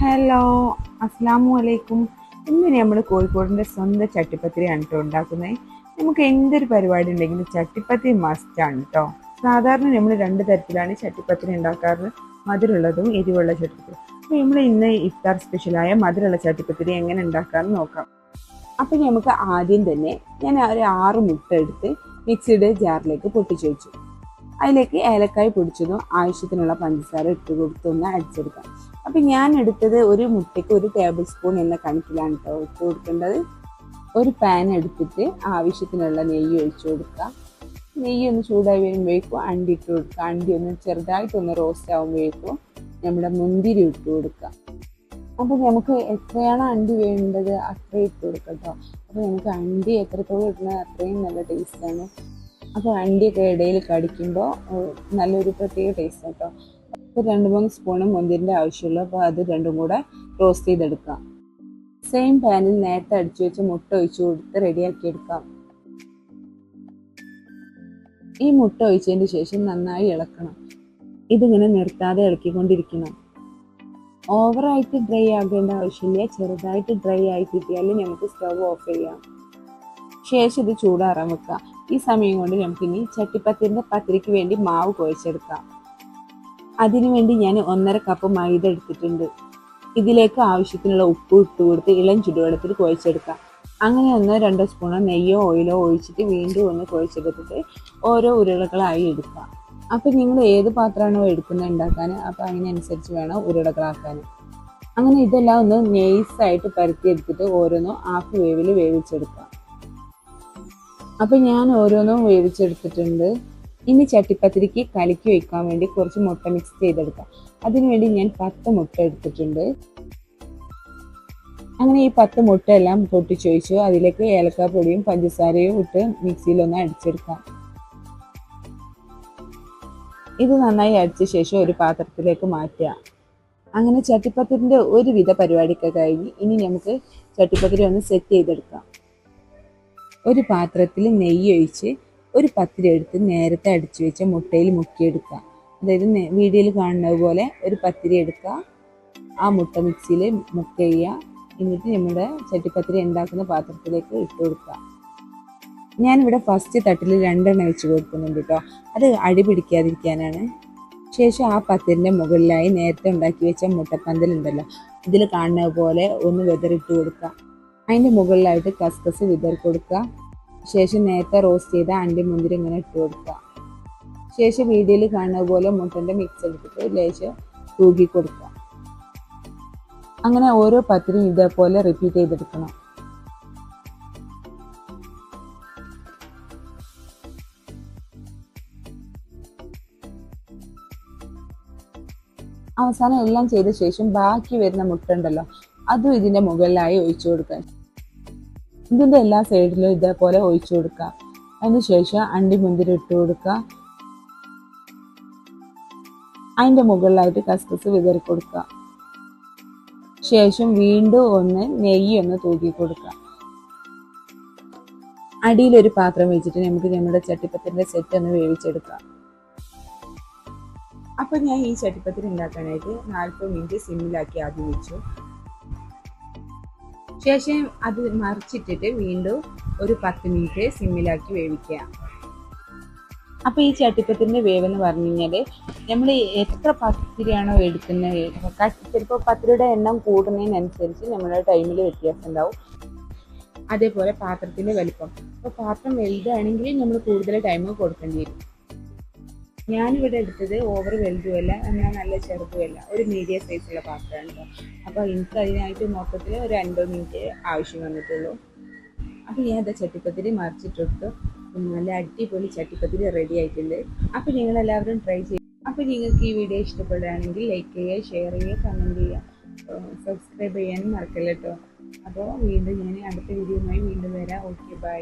Hello അസ്സാമു അലൈക്കും ഇന്ന് നമ്മൾ കോഴിക്കോടിന്റെ സ്വന്തം ചട്ടിപ്പത്തിരിയാണ് കേട്ടോ ഉണ്ടാക്കുന്നത് നമുക്ക് എന്തൊരു പരിപാടി ഉണ്ടെങ്കിലും ചട്ടിപ്പത്തിരി മസ്റ്റാണ് കേട്ടോ സാധാരണ നമ്മൾ രണ്ട് തരത്തിലാണ് ചട്ടിപ്പത്തിരി ഉണ്ടാക്കാറ്. മധുരമുള്ളതും എരിവുള്ള ചട്ടിപ്പത്തിരി. അപ്പോൾ നമ്മൾ ഇന്ന് ഇഫ്താർ സ്പെഷ്യലായ മധുരമുള്ള ചട്ടിപ്പത്തിരി എങ്ങനെ ഉണ്ടാക്കാമെന്ന് നോക്കാം. അപ്പോൾ നമുക്ക് ആദ്യം തന്നെ ഞാൻ ഒരു ആറ് മുട്ട എടുത്ത് മിക്സിയുടെ ജാറിലേക്ക് പൊട്ടിച്ചു വെച്ചു. അതിലേക്ക് ഏലക്കായ പൊടിച്ചതും ആവശ്യത്തിനുള്ള പഞ്ചസാര ഇട്ട് കൊടുത്തൊന്ന് അടിച്ചെടുക്കാം. അപ്പം ഞാൻ എടുത്തത് ഒരു മുട്ടയ്ക്ക് ഒരു ടേബിൾ സ്പൂൺ എന്ന കണക്കിലാണ് കേട്ടോ ഇട്ട് കൊടുക്കേണ്ടത്. ഒരു പാൻ എടുത്തിട്ട് ആവശ്യത്തിനുള്ള നെയ്യ് ഒഴിച്ചു കൊടുക്കുക. നെയ്യ് ഒന്ന് ചൂടായി വരുമ്പോഴേക്കും അണ്ടി ഇട്ട് കൊടുക്കുക. അണ്ടി ഒന്ന് ചെറുതായിട്ടൊന്ന് റോസ്റ്റ് ആകുമ്പോഴേക്കും നമ്മുടെ മുന്തിരി ഇട്ട് കൊടുക്കുക. അപ്പോൾ നമുക്ക് എത്രയാണ് അണ്ടി വേണ്ടത് അത്രയും ഇട്ട് കൊടുക്കാം കേട്ടോ അപ്പോൾ നമുക്ക് അണ്ടി എത്രത്തോളം ഇടുന്നത് അത്രയും നല്ല ടേസ്റ്റാണ് അപ്പോൾ അണ്ടിയൊക്കെ ഇടയിൽ കടിക്കുമ്പോൾ നല്ലൊരു പ്രത്യേക ടേസ്റ്റ് കേട്ടോ രണ്ട് മൂന്ന് സ്പൂണ് മുന്തിരിന്റെ ആവശ്യമുള്ളൂ. അപ്പോൾ അത് രണ്ടും കൂടെ റോസ്റ്റ് ചെയ്തെടുക്കാം. സെയിം പാനിൽ നേരത്തെ അടിച്ചു വെച്ച് മുട്ട ഒഴിച്ചു കൊടുത്ത് റെഡിയാക്കി എടുക്കാം. ഈ മുട്ട ഒഴിച്ചതിന് ശേഷം നന്നായി ഇളക്കണം. ഇതിങ്ങനെ നിർത്താതെ ഇളക്കിക്കൊണ്ടിരിക്കണം. ഓവറായിട്ട് ഡ്രൈ ആകേണ്ട ആവശ്യമില്ല. ചെറുതായിട്ട് ഡ്രൈ ആയി കിട്ടിയാൽ നമുക്ക് സ്റ്റവ് ഓഫ് ചെയ്യാം. ശേഷം ഇത് ചൂടാറാൻ വെക്കാം. ഈ സമയം കൊണ്ട് നമുക്കിനി ചട്ടിപ്പത്തിരിന്റെ പത്തിരിക്ക് വേണ്ടി മാവ് കുഴച്ചെടുക്കാം. അതിനുവേണ്ടി ഞാൻ ഒന്നര കപ്പ് മൈദ എടുത്തിട്ടുണ്ട്. ഇതിലേക്ക് ആവശ്യത്തിനുള്ള ഉപ്പ് ഇട്ട് കൊടുത്ത് ഇളം ചുടുവെള്ളത്തിൽ കുഴച്ചെടുക്കാം. അങ്ങനെ ഒന്നോ രണ്ടോ സ്പൂണോ നെയ്യോ ഓയിലോ ഒഴിച്ചിട്ട് വീണ്ടും ഒന്ന് കുഴച്ചെടുത്തിട്ട് ഓരോ ഉരുളകളായി എടുക്കാം. അപ്പം നിങ്ങൾ ഏത് പാത്രമാണോ എടുക്കുന്നത് ഉണ്ടാക്കാൻ അപ്പം അതിനനുസരിച്ച് വേണം ഉരുളകളാക്കാൻ. അങ്ങനെ ഇതെല്ലാം ഒന്ന് നെയ്സായിട്ട് പരത്തിയെടുത്തിട്ട് ഓരോന്നും ഹാഫ് വേവിൽ വേവിച്ചെടുക്കാം. അപ്പം ഞാൻ ഓരോന്നും വേവിച്ചെടുത്തിട്ടുണ്ട്. ഇനി ചട്ടിപ്പത്തിരിക്ക് കലക്കി വെക്കാൻ വേണ്ടി കുറച്ച് മുട്ട മിക്സ് ചെയ്തെടുക്കാം. അതിനുവേണ്ടി ഞാൻ പത്ത് മുട്ട എടുത്തിട്ടുണ്ട്. അങ്ങനെ ഈ പത്ത് മുട്ട എല്ലാം പൊട്ടിച്ചൊഴിച്ചു. അതിലേക്ക് ഏലക്കാപ്പൊടിയും പഞ്ചസാരയും ഇട്ട് മിക്സിയിലൊന്ന് അടിച്ചെടുക്കാം. ഇത് നന്നായി അടിച്ച ശേഷം ഒരു പാത്രത്തിലേക്ക് മാറ്റുക. അങ്ങനെ ചട്ടിപ്പത്തിരിന്റെ ഒരുവിധ പരിപാടിയൊക്കെ കഴിഞ്ഞ് ഇനി നമുക്ക് ചട്ടിപ്പത്തിരി ഒന്ന് സെറ്റ് ചെയ്തെടുക്കാം. ഒരു പാത്രത്തിൽ നെയ്യ് ഒഴിച്ച് ഒരു പത്തിരി എടുത്ത് നേരത്തെ അടിച്ചു വെച്ച മുട്ടയിൽ മുക്കിയെടുക്കുക. അതായത് വീഡിയോയിൽ കാണുന്നത് പോലെ ഒരു പത്തിരി എടുക്കുക. ആ മുട്ട മിക്സിയിൽ മുക്ക ചെയ്യുക. എന്നിട്ട് നമ്മുടെ ചട്ടിപ്പത്തിരി ഉണ്ടാക്കുന്ന പാത്രത്തിലേക്ക് ഇട്ട് കൊടുക്കുക. ഞാനിവിടെ ഫസ്റ്റ് തട്ടിൽ രണ്ടെണ്ണം വെച്ച് കൊടുക്കുന്നുണ്ട് കേട്ടോ അത് അടി പിടിക്കാതിരിക്കാനാണ്. ശേഷം ആ പത്തിരിന്റെ മുകളിലായി നേരത്തെ ഉണ്ടാക്കി വെച്ച മുട്ടപ്പന്തലുണ്ടല്ലോ ഇതിൽ കാണുന്നത് പോലെ ഒന്ന് വിതറിട്ട് കൊടുക്കുക. അതിന്റെ മുകളിലായിട്ട് കസ്കസ് വിതറി കൊടുക്കുക ശേഷം നേരത്തെ റോസ്റ്റ് ചെയ്ത അണ്ടി മുന്തിരി ഇങ്ങനെ ഇട്ട് കൊടുക്കുക. ശേഷം വീഡിയോയിൽ കാണുന്ന പോലെ മുട്ടന്റെ മിക്സ് എടുത്തിട്ട് ലേശം തൂക്കി കൊടുക്കുക. അങ്ങനെ ഓരോ പത്തിരിയും ഇതേപോലെ റിപ്പീറ്റ് ചെയ്തെടുക്കണം. അവസാനം എല്ലാം ചെയ്ത ശേഷം ബാക്കി വരുന്ന മുട്ട ഉണ്ടല്ലോ അതും ഇതിന്റെ മുകളിലായി ഒഴിച്ചു കൊടുക്കാൻ ഇതിന്റെ എല്ലാ സൈഡിലും ഇതേപോലെ ഒഴിച്ചു കൊടുക്കുക. അതിനുശേഷം അണ്ടിമുന്തിരി അണ്ടി മുന്തിരി ഇട്ട് കൊടുക്കുക. അതിന്റെ മുകളിലായിട്ട് കസ്കസ് വിതറി കൊടുക്കുക. ശേഷം വീണ്ടും ഒന്ന് നെയ്യ് ഒന്ന് തൂക്കി കൊടുക്കുക. അടിയിലൊരു പാത്രം വെച്ചിട്ട് നമുക്ക് നമ്മുടെ ചട്ടിപ്പത്തിന്റെ സെറ്റ് ഒന്ന് വേവിച്ചെടുക്കാം. അപ്പം ഞാൻ ഈ ചട്ടിപ്പത്തിൽ ഉണ്ടാക്കാനായിട്ട് നാൽപ്പത് മിനിറ്റ് സിമ്മിലാക്കി ആദ്യം വെച്ചു. ശേഷം അത് മറിച്ചിട്ടിട്ട് വീണ്ടും ഒരു പത്ത് മിനിറ്റ് സിമ്മിലാക്കി വേവിക്കുക. അപ്പോൾ ഈ ചട്ടിപ്പത്തിന്റെ വേവ് എന്ന് പറഞ്ഞു കഴിഞ്ഞാൽ നമ്മൾ എത്ര പത്തിരിയാണോ എടുക്കുന്നത്? ചിലപ്പോൾ പത്തിരിയുടെ എണ്ണം കൂടുന്നതിനനുസരിച്ച് നമ്മുടെ ടൈമിൽ വ്യത്യാസം ഉണ്ടാവും. അതേപോലെ പാത്രത്തിന്റെ വലിപ്പം. അപ്പോൾ പാത്രം വലുതാണെങ്കിൽ നമ്മൾ കൂടുതൽ ടൈം കൊടുക്കേണ്ടി വരും. ഞാനിവിടെ എടുത്തത് ഓവർ വലുതുമല്ല എന്നാൽ നല്ല ചെറുതുമല്ല ഒരു മീഡിയം സൈസുള്ള പാത്രമാണ് അപ്പോൾ എനിക്ക് അതിനായിട്ട് മൊത്തത്തിൽ ഒരു അൻപത് മിനിറ്റ് ആവശ്യം വന്നിട്ടുള്ളൂ. അപ്പോൾ ഞാൻ അത് ചട്ടിപ്പത്തിരി മറിച്ചിട്ടെടുത്തു. നല്ല അടിപൊളി ചട്ടിപ്പത്തിരി റെഡി ആയിട്ടുണ്ട്. അപ്പോൾ നിങ്ങളെല്ലാവരും ട്രൈ ചെയ്യും. അപ്പോൾ നിങ്ങൾക്ക് ഈ വീഡിയോ ഇഷ്ടപ്പെടുകയാണെങ്കിൽ ലൈക്ക് ചെയ്യുക ഷെയർ ചെയ്യുക കമന്റ് ചെയ്യുക. സബ്സ്ക്രൈബ് ചെയ്യാനും മറക്കല്ല കേട്ടോ അപ്പോൾ വീണ്ടും ഞാൻ അടുത്ത വീഡിയോയുമായി വീണ്ടും വരാം. Okay bye